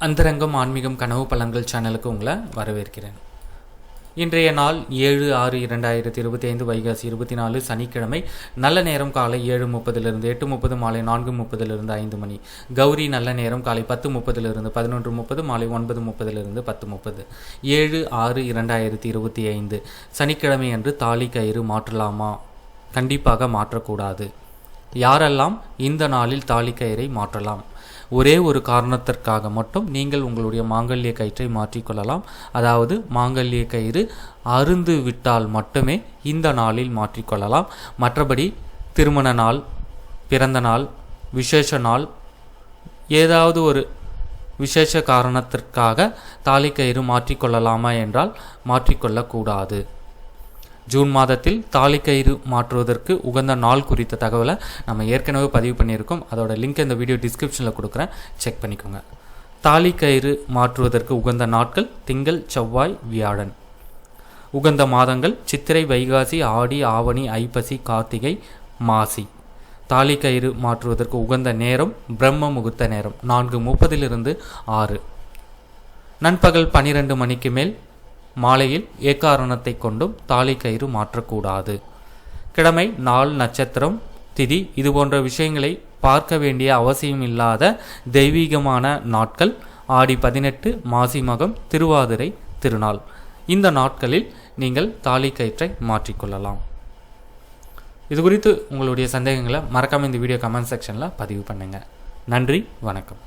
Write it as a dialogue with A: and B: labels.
A: அந்தரங்கம் ஆன்மீகம் கனவு பழங்கள் சேனலுக்கு உங்களை வரவேற்கிறேன். இன்றைய நாள் ஏழு ஆறு இரண்டாயிரத்தி இருபத்தி ஐந்து வைகாசி இருபத்தி நாலு சனிக்கிழமை நல்ல நேரம் காலை ஏழு முப்பதிலிருந்து எட்டு முப்பது மாலை நான்கு முப்பதிலிருந்து ஐந்து மணி. கௌரி நல்ல நேரம் காலை பத்து முப்பதிலிருந்து பதினொன்று முப்பது மாலை ஒன்பது முப்பதிலிருந்து பத்து முப்பது. ஏழு ஆறு இரண்டாயிரத்தி இருபத்தி ஐந்து சனிக்கிழமை அன்று தாலி கயிறு மாற்றலாமா? கண்டிப்பாக மாற்றக்கூடாது. யாரெல்லாம் இந்த நாளில் தாலி கயிறை மாற்றலாம்? ஒரே ஒரு காரணத்திற்காக மட்டும் நீங்கள் உங்களுடைய மாங்கல்ய கயிற்றை மாற்றிக்கொள்ளலாம். அதாவது மாங்கல்ய கயிறு அருந்து விட்டால் மட்டுமே இந்த நாளில் மாற்றிக்கொள்ளலாம். மற்றபடி திருமண நாள் பிறந்த நாள் விசேஷ நாள் ஏதாவது ஒரு விசேஷ காரணத்திற்காக தாலிக்கயிறு கயிறு மாற்றிக்கொள்ளலாமா என்றால் மாற்றிக்கொள்ளக்கூடாது. ஜூன் மாதத்தில் தாலி கயிறு மாற்றுவதற்கு உகந்த நாள் குறித்த தகவலை நம்ம ஏற்கனவே பதிவு பண்ணியிருக்கோம். அதோட லிங்க் இந்த வீடியோ டிஸ்கிரிப்ஷனில் கொடுக்குறேன். செக் பண்ணிக்கோங்க. தாலி கயிறு மாற்றுவதற்கு உகந்த நாட்கள் திங்கள் செவ்வாய் வியாழன். உகந்த மாதங்கள் சித்திரை வைகாசி ஆடி ஆவணி ஐப்பசி கார்த்திகை மாசி. தாலி கயிறு மாற்றுவதற்கு உகந்த நேரம் பிரம்ம முகூர்த்த நேரம். நான்கு முப்பதிலிருந்து ஆறு. நண்பகல் பனிரெண்டு மணிக்கு மேல் மாலையில் ஏக்காரணத்தை கொண்டும் தாலி கயிறு மாற்றக்கூடாது. கிழமை நாள் நட்சத்திரம் திதி இது போன்ற விஷயங்களை பார்க்க வேண்டிய அவசியம் இல்லாத தெய்வீகமான நாட்கள் ஆடி பதினெட்டு மாசி மகம் திருவாதிரை திருநாள். இந்த நாட்களில் நீங்கள் தாலி கயிற்றை மாற்றிக்கொள்ளலாம். இது குறித்து உங்களுடைய சந்தேகங்களை மறக்காமல் இந்த வீடியோ கமெண்ட் செக்ஷனில் பதிவு பண்ணுங்கள் நன்றி வணக்கம்.